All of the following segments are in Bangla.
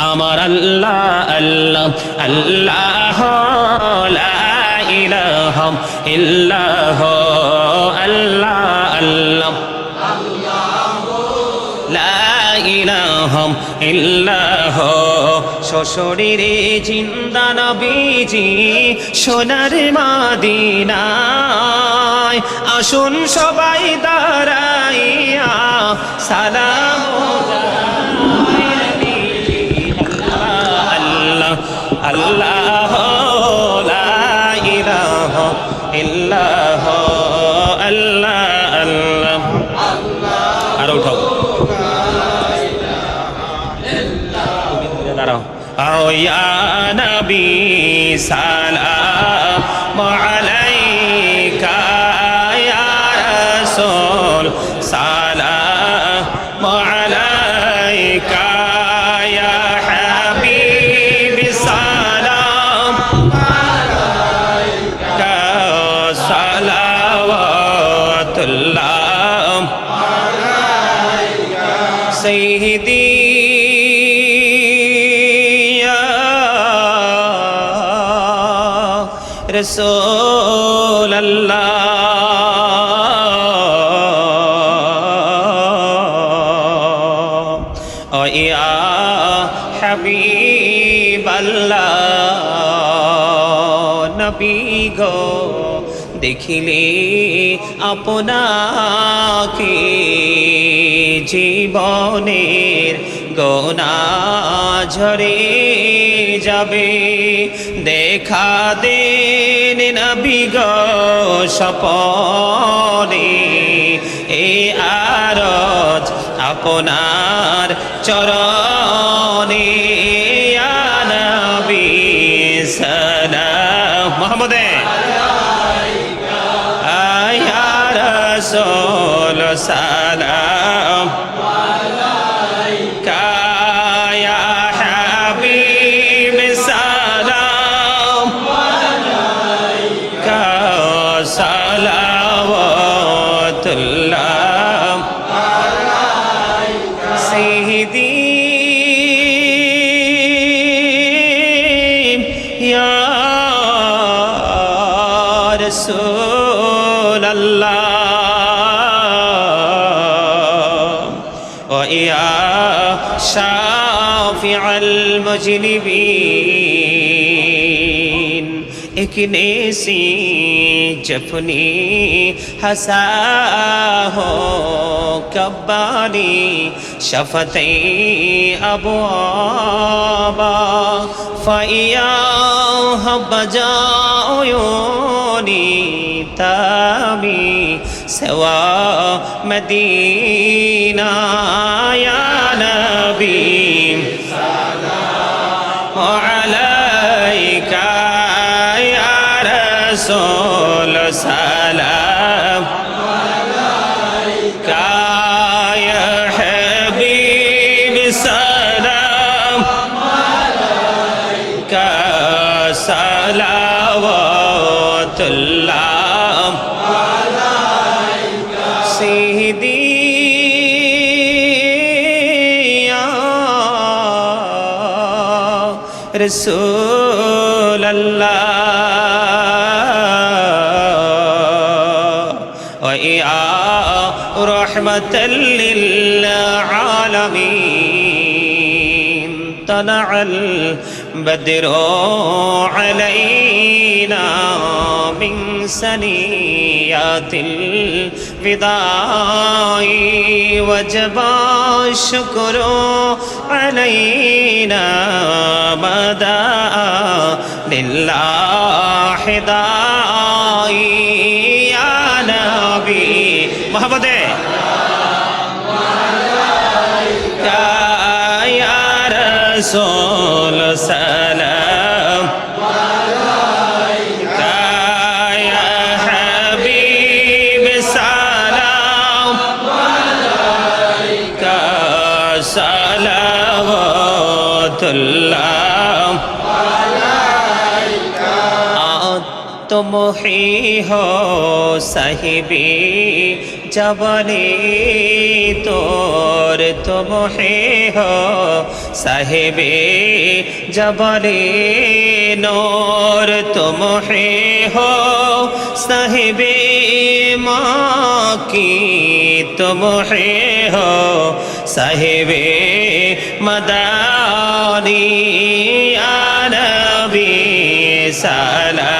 আমার আল্লাহ আল্লাহ আল্লাহ ইলাহা ইল্লাহ, আল্লাহ আল্লাহ। লা ইলাহা ইল্লাহ। জিন্দা নবীজি, সোনার মাদিনায়। আসুন সবাই দাঁড়াইয়া সালাম। يا نبي سلام عليك. রসোল ইয়া হাবিব নবী গো দেখিলে আপনাকে জীবনের গোনা ঝরে যাবে। দেখা দেন নবিগ সপনে এ আরজ আপনার চরণে ويا شافع المجنبين. اكنسي جفني حساه كباني شفتي أبوابا فإياها بجاعيوني تامي سوى مدينة يا نبي وعليك يا رسول سلام صلوات الله. سيدي يا رسول الله. ويا رحمة للعالمين طلع البدر علينا من سنيات الفداء وجب الشكر علينا مدى لله داعي يا نبي. محمد رسول سلام يا حبيب سلام صلوات الله মুহি হো সাহিবি, জবনি তোর তুমহি হো সাহিবি, জবনি নোর তুমহি হো সাহিবি মা কি তুমহি হো সাহিবি, মদানি আরবি, সালা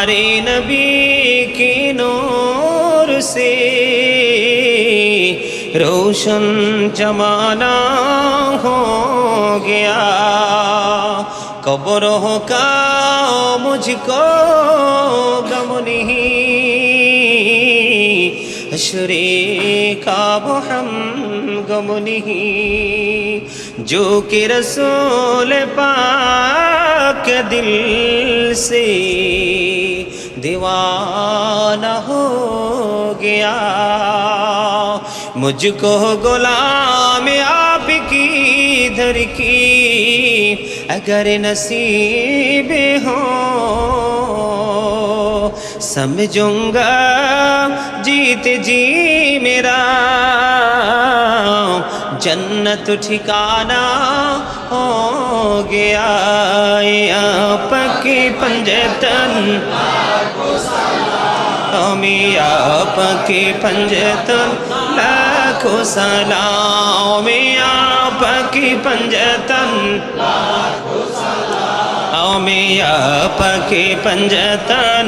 हुजूर कुफरे रवाना हो गया प्यारे नबी की नूर से रोशन जमाना हो गया कब्रों का मुझको गम नहीं हशरे का वो हम गम नहीं जो कि रसूल کے دل سے دیوانہ ہو گیا۔ مجھ کو غلام آپ کی دھر کی اگر نصیب ہوں سمجھوں گا، جیت جی میرا۔ جنت ٹھکانا ہو گیا پکی پنجتن۔ یا پکی پنجتن لاکھو سلام یا پکی پنجتن۔ لاکھو سلام অমিয়া পাখি পঞ্জতন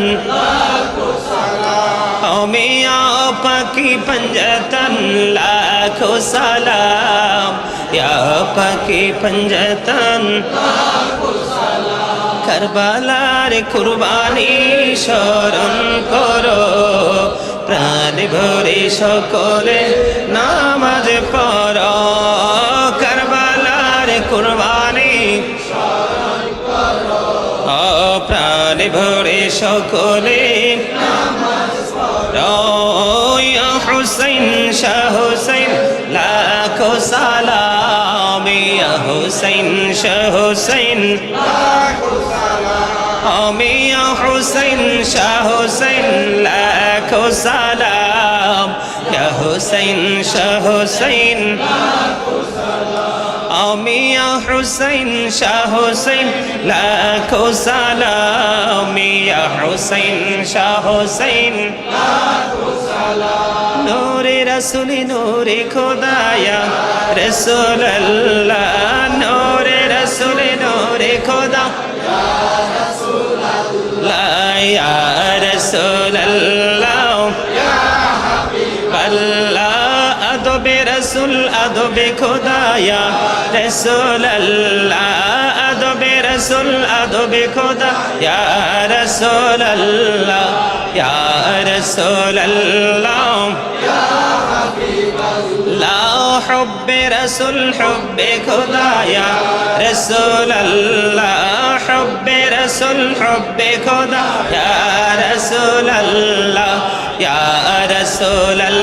অমিয়া পাখি পঞ্জতন লাখো সালাম ইয়া পাখি পঞ্জতন কারবালার কুরবানি স্মরণ করো প্রাণ ভরে সকলে নামাজ পড় করবালার কুরবানি প্রাণ ভরে সকলে। হুসাইন, শাহ হুসাইন, লাখো সালাম ইয়া হুসাইন, শাহ হুসাইন। আমি হুসैन শাহ হুসैन লাখো সালাম। ইয়া হুসাইন, শাহ হুসাইন। আমি ইয়া হুসাইন, শাহ হুসাইন। লাখো সালাম, ইয়া হুসাইন, শাহ হুসাইন। লাখো সালাম নূরে রাসূল, নূরে খোদায়া। রাসূল আল্লাহ নূরে রাসূল। ادب خدایا رسول الله ادب رسول ادب خدا يا رسول الله يا رسول الله حب رسول حب خدایا رسول الله حب رسول حب خدا يا رسول الله يا رسول الله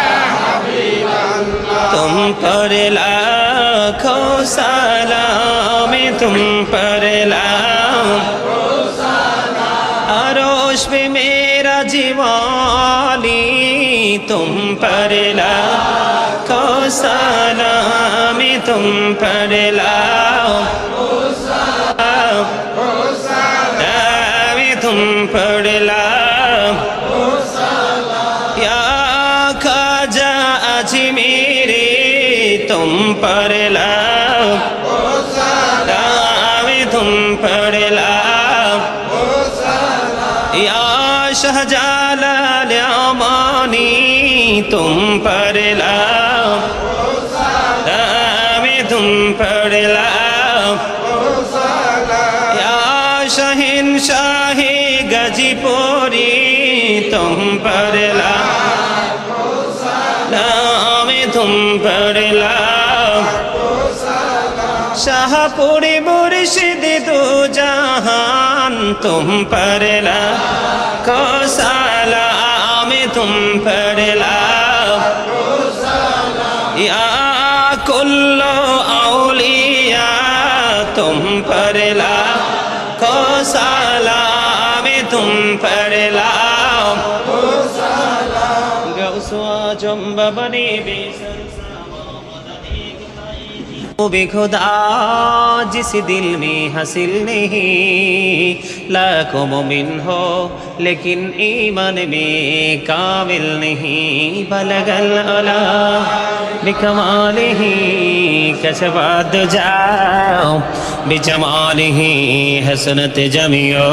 तुम पर लाखों सलाम तुम पर लाखों अरो जोश में मेरा जीवानी तुम पर लाखो सलाम तुम पर लाखो सलाम तुम पर लाखो तुम पर लाखो सलाम तुम पर लाखो या शहजालाल अमानी तुम पर लाम तुम पर या शहिन शाही गजीपुरी तुम पर लाम तुम पर শাহপুরি মুর্শিদ দু জাহান তুম পর লাখো সালাম তুম পর ইয়া কুল্লো আউলিয়া তুম পর লাখো সালাম তুম পর লাও। গৌসুয়া بھی خدا جس دل میں حاصل نہیں لاکھ مومن ہو لیکن ایمان میں کامل نہیں، بلغ العلا بکمال ہی کشباد جاؤں بجمال ہی حسنت جمیو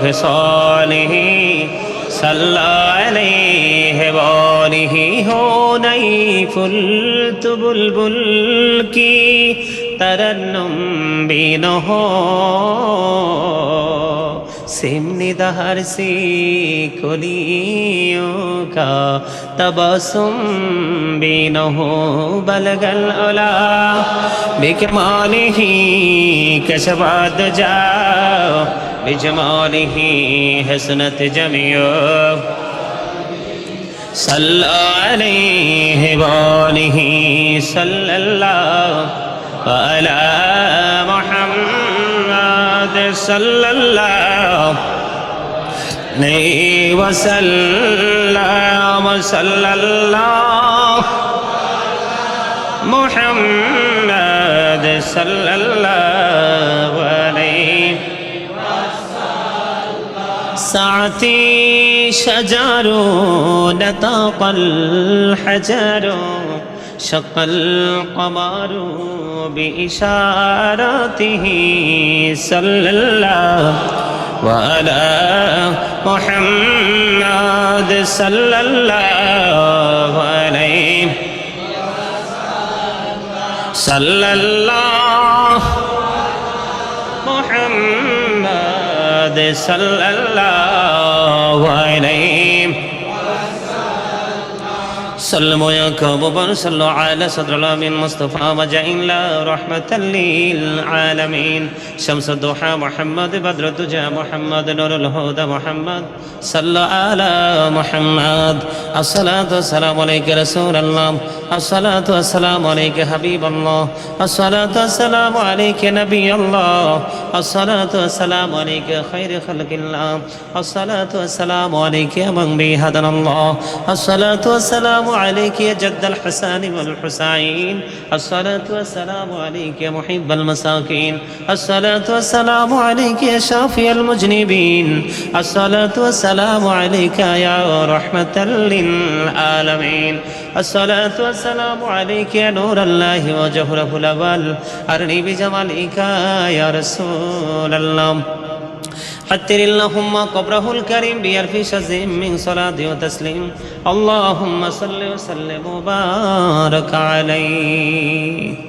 خصال ہی، صلی اللہ علیہ وآلہ کون ہی ہو نئی پھل تو بلبل کی، ترنم بھی نہ ہو۔ سمنی دہر سی کلیوں کا، تبسم بھی نہ ہو۔ بلگل اولا بکمال ہی کشباد جا۔ بجمال ہی حسنت جمعیو صلى عليه وآله صلى الله وعلى محمد صلى الله عليه وسلم. صلى الله محمد صلى الله عليه ساعتي شجر نطق الحجر شق القمر بإشارته صلى الله وعلى محمد صلى الله عليه صلى الله محمد صلى الله عليه سلموا يا كبر صلوا على صدر الأمين مصطفى وجعل لا رحمة للعالمين شمس الضحى محمد بدر الدجى محمد نور الهدى محمد صلى على محمد الصلاة والسلام عليك رسول الله الصلاة والسلام عليك حبيب الله. الصلاة والسلام عليك نبي الله. الصلاة والسلام عليك خير خلق الله. الصلاة والسلام عليك يا من به الله. الصلاة والسلام عليك يا جد الحسن والحسين. الصلاة والسلام عليك يا محب المساكين. الصلاة والسلام عليك يا شافي المجنبين. الصلاة والسلام عليك يا رحمة للعالمين. الصلاة والسلام عليك يا نور الله وجهره الأول أرني بجمالك يا رسول الله حتر اللهم قبره الكريم بألف شزم من صلاة وتسليم اللهم صل وسلم وبارك عليه